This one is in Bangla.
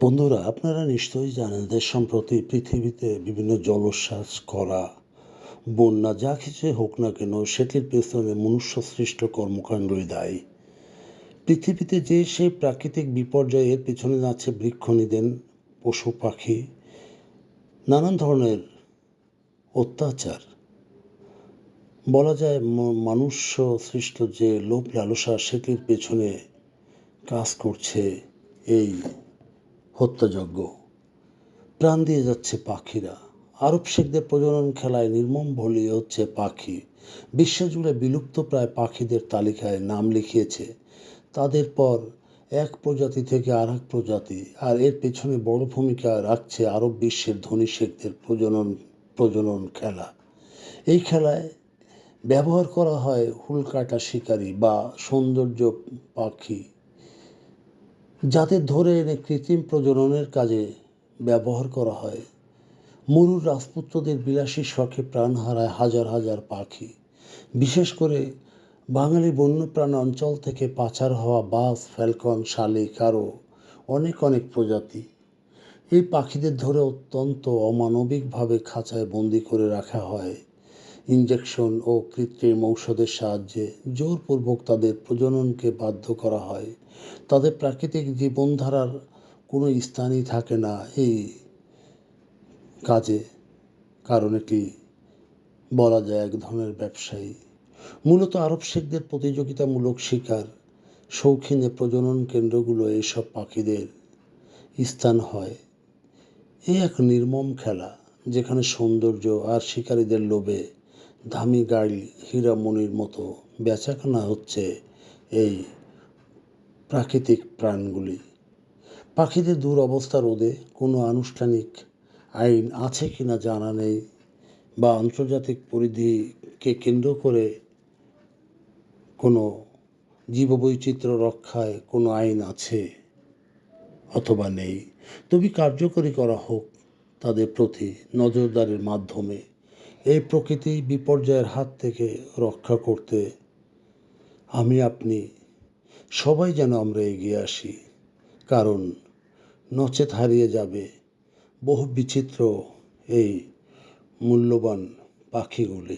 বন্ধুরা, আপনারা নিশ্চয়ই জানেন যে সম্প্রতি পৃথিবীতে বিভিন্ন জলোচ্ছ্বাস করা বন্যা, যা কিছুই হোক না কেন, সেটির পেছনে মনুষ্য সৃষ্ট কর্মকাণ্ডই দায়ী। পৃথিবীতে যে সেই প্রাকৃতিক বিপর্যয়ের পেছনে আছে বৃক্ষনিধন পশু পাখি, নানান ধরনের অত্যাচার। বলা যায় মানুষ্য সৃষ্ট যে লোভ লালসা সেটির পেছনে কাজ করছে এই হত্যাযজ্ঞ। প্রাণ দিয়ে যাচ্ছে পাখিরা। আরব শেখদের প্রজনন খেলায় নির্মম বলি হচ্ছে পাখি। বিশ্বজুড়ে বিলুপ্ত প্রায় পাখিদের তালিকায় নাম লিখিয়েছে। তাদের পর এক প্রজাতি থেকে আর এক প্রজাতি আর এর পেছনে বড় ভূমিকা রাখছে আরব বিশ্বের ধনী শেখদের প্রজনন প্রজনন খেলা। এই খেলায় ব্যবহার করা হয় হুলকাটা শিকারী বা সৌন্দর্য পাখি। যাদের ধরে এনে কৃত্রিম প্রজননের কাজে ব্যবহার করা হয়। মরুর রাজপুত্রদের বিলাসী শখে প্রাণ হারায় হাজার হাজার পাখি। বিশেষ করে বাঙালি বন্যপ্রাণ অঞ্চল থেকে পাচার হওয়া বাস, ফ্যালকন, শালিক আরও অনেক অনেক প্রজাতি। এই পাখিদের ধরে অত্যন্ত অমানবিকভাবে খাঁচায় বন্দি করে রাখা হয়। ইঞ্জেকশন ও কৃত্রিম ঔষধের সাহায্যে জোরপূর্বক তাদের প্রজননকে বাধ্য করা হয়। তাদের প্রাকৃতিক জীবনধারার কোনো স্থানই থাকে না এই কাজে, কারণ এটি বলা যায় এক ধরনের ব্যবসায়ী। মূলত আরব শেখদের প্রতিযোগিতামূলক শিকার, শৌখিনে প্রজনন কেন্দ্রগুলো এসব পাখিদের স্থান হয়। এই এক নির্মম খেলা, যেখানে সৌন্দর্য আর শিকারীদের লোভে দামি গাড়ি হীরামণির মতো বেচাকেনা হচ্ছে এই প্রাকৃতিক প্রাণগুলি। পাখিদের দুরবস্থা রোধে কোনো আনুষ্ঠানিক আইন আছে কি না জানা নেই বা আন্তর্জাতিক পরিধিকে কেন্দ্র করে কোনো জীববৈচিত্র্য রক্ষায় কোনো আইন আছে অথবা নেই। তবে কার্যকরী করা হোক তাদের প্রতি নজরদারির মাধ্যমে এই প্রকৃতি বিপর্যয়ের হাত থেকে রক্ষা করতে আমি, আপনি সবাই যেন আমরা এগিয়ে আসি। কারণ নচেত হারিয়ে যাবে বহু বিচিত্র এই মূল্যবান পাখিগুলি।